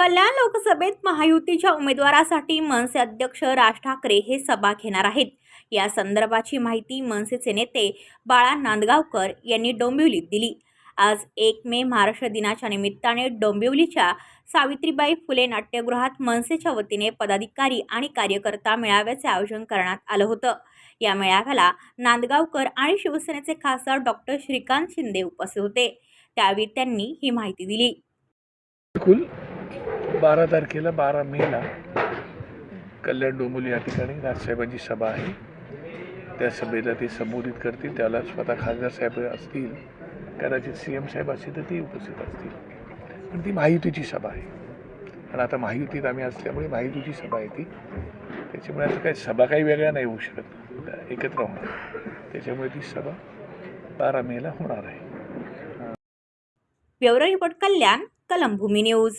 कल्याण लोकसभेत महायुतीच्या उमेदवारासाठी मनसे अध्यक्ष राज ठाकरे हे सभा घेणार आहेत. या संदर्भाची माहिती मनसेचे नेते बाळा नांदगावकर यांनी डोंबिवलीत दिली. आज एक मे महाराष्ट्र दिनाच्या निमित्ताने डोंबिवलीच्या सावित्रीबाई फुले नाट्यगृहात मनसेच्या वतीने पदाधिकारी आणि कार्यकर्ता मेळाव्याचे आयोजन करण्यात आलं होतं. या मेळाव्याला नांदगावकर आणि शिवसेनेचे खासदार डॉक्टर श्रीकांत शिंदे उपस्थित होते. त्यावेळी त्यांनी ही माहिती दिली. बारा तारखेला बारा मेला कल्याण डोंबिवली या ठिकाणी राजसाहेबांची सभा आहे. त्या सभेला ते संबोधित करतील. त्याला स्वतः खासदार साहेब असतील कदाचित सी एम साहेब असतील तर ते उपस्थित असतील. पण ती महायुतीची सभा आहे. आणि आता महायुतीत आम्ही असल्यामुळे महायुतीची सभा आहे ती. त्याच्यामुळे असं काही सभा काही वेगळ्या नाही होऊ शकत. एकत्र होणार. त्याच्यामुळे ती सभा बारा मेला होणार आहे. व्यवराई रिपोर्ट कल्याण कलमभूमी न्यूज.